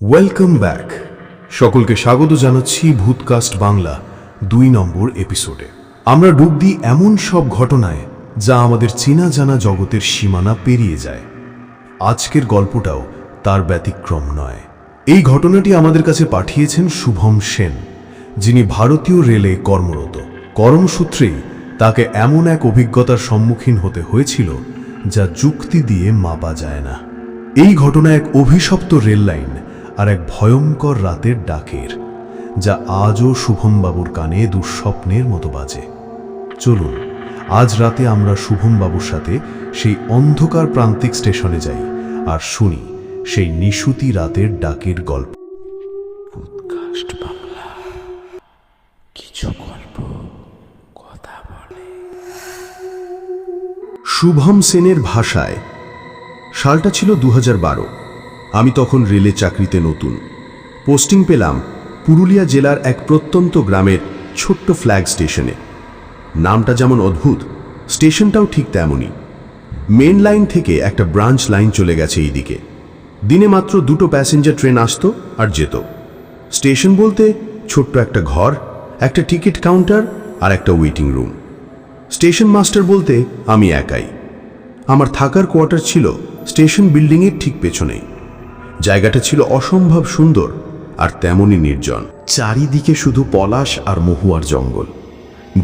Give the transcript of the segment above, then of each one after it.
Welcome back সকলকে স্বাগত জানাচ্ছি ভূতকাস্ট বাংলা দুই নম্বর এপিসোডে আমরা ডুব দিই এমন সব ঘটনায় যা আমাদের চেনা জানা জগতের সীমানা পেরিয়ে যায়। আজকের গল্পটাও তার ব্যতিক্রম নয়। এই ঘটনাটি আমাদের কাছে পাঠিয়েছেন শুভম সেন, যিনি ভারতীয় রেলে কর্মরত। কর্মসূত্রেই তাকে এমন এক অভিজ্ঞতার সম্মুখীন হতে হয়েছিল যা যুক্তি দিয়ে মাপা যায় না। এই ঘটনা এক অভিশপ্ত রেল লাইন আর এক ভয়ঙ্কর রাতের ডাকের যা আজও শুভমবাবুর কানে দুঃস্বপ্নের মতো বাজে। চলুন আজ রাতে আমরা শুভমবাবুর সাথে সেই অন্ধকার প্রান্তিক স্টেশনে যাই আর শুনি সেই নিশুতি রাতের ডাকের গল্প। কিছু গল্প কথা বলে। শুভম সেনের ভাষায় সালটা ছিল দু হাজার বারো। আমি তখন রেলে চাকরিতে নতুন। পোস্টিং পেলাম পুরুলিয়া জেলার এক প্রত্যন্ত গ্রামের ছোট্ট ফ্ল্যাগ স্টেশনে। নামটা যেমন অদ্ভুত, স্টেশনটাও ঠিক তেমনই। মেন লাইন থেকে একটা ব্রাঞ্চ লাইন চলে গেছে এই দিকে দিনে মাত্র দুটো প্যাসেঞ্জার ট্রেন আসতো আর যেত। স্টেশন বলতে ছোট্ট একটা ঘর, একটা টিকিট কাউন্টার আর একটা ওয়েটিং রুম। স্টেশন মাস্টার বলতে আমি একাই। আমার থাকার কোয়ার্টার ছিল স্টেশন বিল্ডিংয়ের ঠিক পেছনেই। জায়গাটা ছিল অসম্ভব সুন্দর আর তেমনই নির্জন। চারিদিকে শুধু পলাশ আর মহুয়ার জঙ্গল।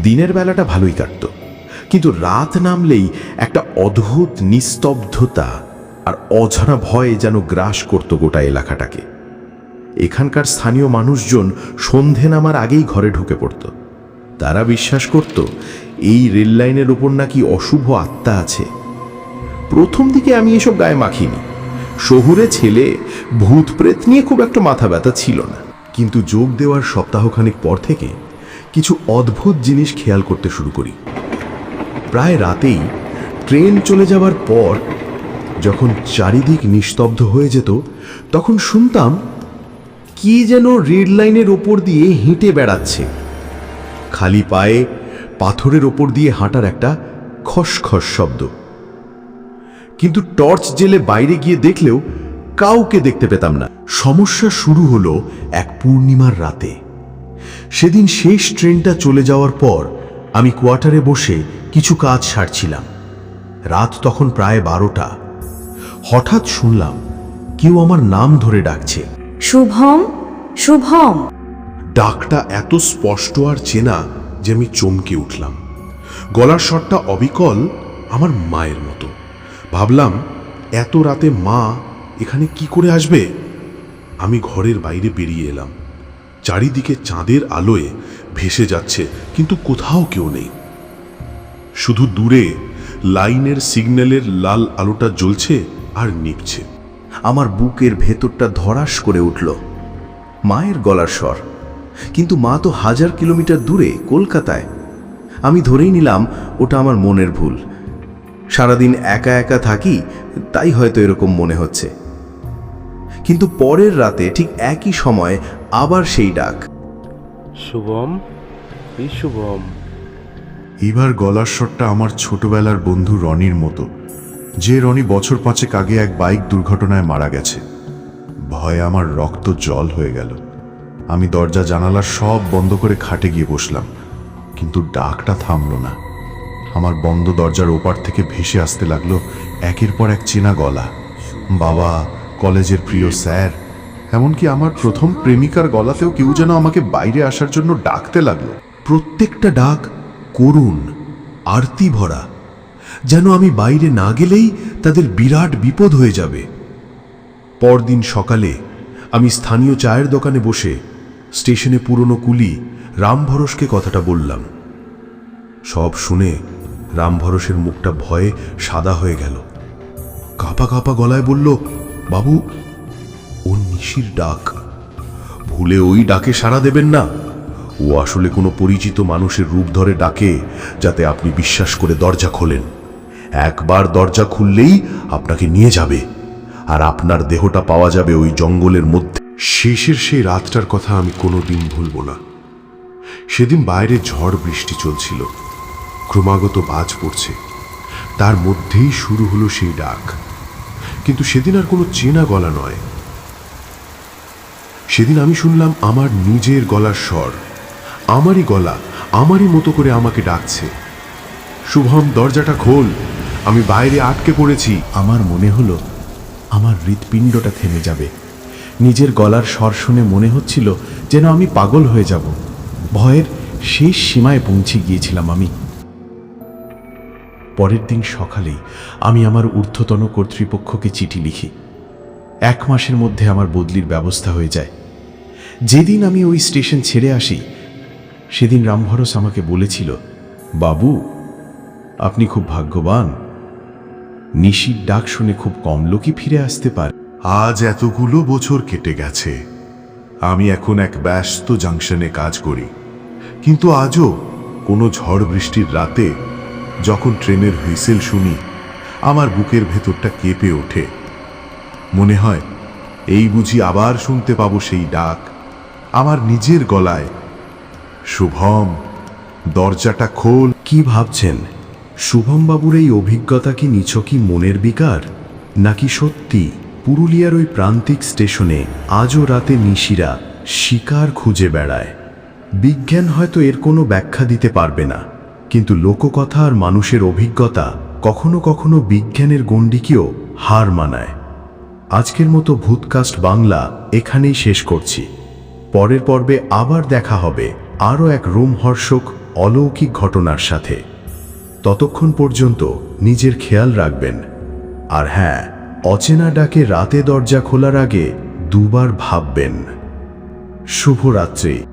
দিনের বেলাটা ভালোই কাটত। কিন্তু রাত নামলেই একটা অদ্ভুত নিস্তব্ধতা আর অঝরা ভয় যেন গ্রাস করত গোটা এলাকাটাকে। এখানকার স্থানীয় মানুষজন সন্ধে নামার আগেই ঘরে ঢুকে পড়ত। তারা বিশ্বাস করত, এই রেল লাইনের ওপর নাকি অশুভ আত্মা আছে। প্রথম দিকে আমি এসব গায়ে মাখিনি। শহুরে ছেলে ভূত প্রেত নিয়ে খুব একটা মাথা ব্যথা ছিল না। কিন্তু যোগ দেওয়ার সপ্তাহখানেক পর থেকে কিছু অদ্ভুত জিনিস খেয়াল করতে শুরু করি। প্রায় রাতেই ট্রেন চলে যাওয়ার পর যখন চারিদিক নিস্তব্ধ হয়ে যেত, তখন শুনতাম কি যেন রেড লাইনের ওপর দিয়ে হেঁটে বেড়াচ্ছে। খালি পায়ে পাথরের ওপর দিয়ে হাঁটার একটা খসখস শব্দ। কিন্তু টর্চ জেলে বাইরে গিয়ে দেখলেও কাউকে দেখতে পেতাম না। সমস্যা শুরু হলো এক পূর্ণিমার রাতে। সেদিন শেষ ট্রেনটা চলে যাওয়ার পর আমি কোয়ার্টারে বসে কিছু কাজ সারছিলাম। রাত তখন প্রায় বারোটা। হঠাৎ শুনলাম কেউ আমার নাম ধরে ডাকছে। শুভম শুভম। ডাকটা এত স্পষ্ট আর চেনা যে আমি চমকে উঠলাম। গলার স্বরটা অবিকল আমার মায়ের মতো। ভাবলাম, এত রাতে মা এখানে কি করে আসবে? আমি ঘরের বাইরে বেরিয়ে এলাম। চারিদিকে চাঁদের আলোয় ভেসে যাচ্ছে, কিন্তু কোথাও কেউ নেই। শুধু দূরে লাইনের সিগন্যালের লাল আলোটা জ্বলছে আর নিভছে। আমার বুকের ভেতরটা ধরাস করে উঠল। মায়ের গলার স্বর। কিন্তু মা তো হাজার কিলোমিটার দূরে, কলকাতায়। আমি ধরেই নিলাম, ওটা আমার মনের ভুল। সারাদিন একা একা থাকি তাই হয়তো এরকম মনে হচ্ছে। কিন্তু পরের রাতে ঠিক একই সময় আবার সেই ডাক। শুভম? এই শুভম। এবার গলার স্বরটা আমার ছোটবেলার বন্ধু রনির মতো যে রনি বছর পাঁচেক আগে এক বাইক দুর্ঘটনায় মারা গেছে। ভয়ে আমার রক্ত জল হয়ে গেল। আমি দরজা জানালা সব বন্ধ করে খাটে গিয়ে বসলাম কিন্তু ডাকটা থামলো না। আমার বন্ধ দরজার ওপার থেকে ভেসে আসতে লাগল একের পর এক চেনা গলা। বাবা, কলেজের প্রিয় স্যার, এমনকি আমার প্রথম প্রেমিকার গলাতেও কেউ যেন আমাকে বাইরে আসার জন্য ডাকতে লাগল। প্রত্যেকটা ডাক করুণ, আরতি ভরা, যেন আমি বাইরে না গেলেই তাদের বিরাট বিপদ হয়ে যাবে। পরদিন সকালে আমি স্থানীয় চায়ের দোকানে বসে স্টেশনে পুরনো কুলি রামভরসকে কথাটা বললাম। সব শুনে রামভরসের মুখটা ভয়ে সাদা হয়ে গেল। কাঁপা কাঁপা গলায় বলল, বাবু, ও নিশির ডাক। ভুলে ওই ডাকে সাড়া দেবেন না। ও আসলে কোনো পরিচিত মানুষের রূপ ধরে ডাকে, যাতে আপনি বিশ্বাস করে দরজা খোলেন। একবার দরজা খুললেই আপনাকে নিয়ে যাবে, আর আপনার দেহটা পাওয়া যাবে ওই জঙ্গলের মধ্যে। শেষের সেই রাতটার কথা আমি কোনোদিন ভুলব না। সেদিন বাইরে ঝড় বৃষ্টি চলছিল। ক্রমাগত বাজ পড়ছে। তার মধ্যেই শুরু হলো সেই ডাক। কিন্তু সেদিন আর কোনো চেনা গলা নয়। সেদিন আমি শুনলাম আমার নিজের গলার স্বর। আমারই গলা, আমারই মতো করে আমাকে ডাকছে। শুভম, দরজাটা খোল। আমি বাইরে আটকে পড়েছি। আমার মনে হলো, আমার হৃৎপিণ্ডটা থেমে যাবে। নিজের গলার স্বর শুনে মনে হচ্ছিল যেন আমি পাগল হয়ে যাব। ভয়ের শেষ সীমায় পৌঁছে গিয়েছিলাম আমি। পরের দিন সকালেই আমি আমার ঊর্ধ্বতন কর্তৃপক্ষকে চিঠি লিখি। এক মাসের মধ্যে আমার বদলির ব্যবস্থা হয়ে যায়। যেদিন আমি ওই স্টেশন ছেড়ে আসি, সেদিন রামভরস আমাকে বলেছিল, বাবু, আপনি খুব ভাগ্যবান। নিশির ডাক শুনে খুব কম লোকই ফিরে আসতে পারে। আজ এতগুলো বছর কেটে গেছে। আমি এখন এক ব্যস্ত জাংশনে কাজ করি। কিন্তু আজও কোনো ঝড় বৃষ্টির রাতে যখন ট্রেনের হুইসেল শুনি, আমার বুকের ভেতরটা কেঁপে ওঠে। মনে হয়, এই বুঝি আবার শুনতে পাবো সেই ডাক। আমার নিজের গলায়, শুভম, দরজাটা খোল। কি ভাবছেন? শুভমবাবুর এই অভিজ্ঞতা কি নিছকই মনের বিকার? নাকি সত্যি পুরুলিয়ার ওই প্রান্তিক স্টেশনে আজও রাতে নিশিরা শিকার খুঁজে বেড়ায়? বিজ্ঞান হয়তো এর কোনো ব্যাখ্যা দিতে পারবে না। কিন্তু লোককথা আর মানুষের অভিজ্ঞতা কখনো কখনো বিজ্ঞানের গণ্ডিকেও হার মানায়। আজকের মতো ভূতকাস্ট বাংলা এখানেই শেষ করছি। পরের পর্বে আবার দেখা হবে আরও এক রোমহর্ষক অলৌকিক ঘটনার সাথে। ততক্ষণ পর্যন্ত নিজের খেয়াল রাখবেন। আর হ্যাঁ অচেনা ডাকে রাতে দরজা খোলার আগে দুবার ভাববেন। শুভরাত্রি।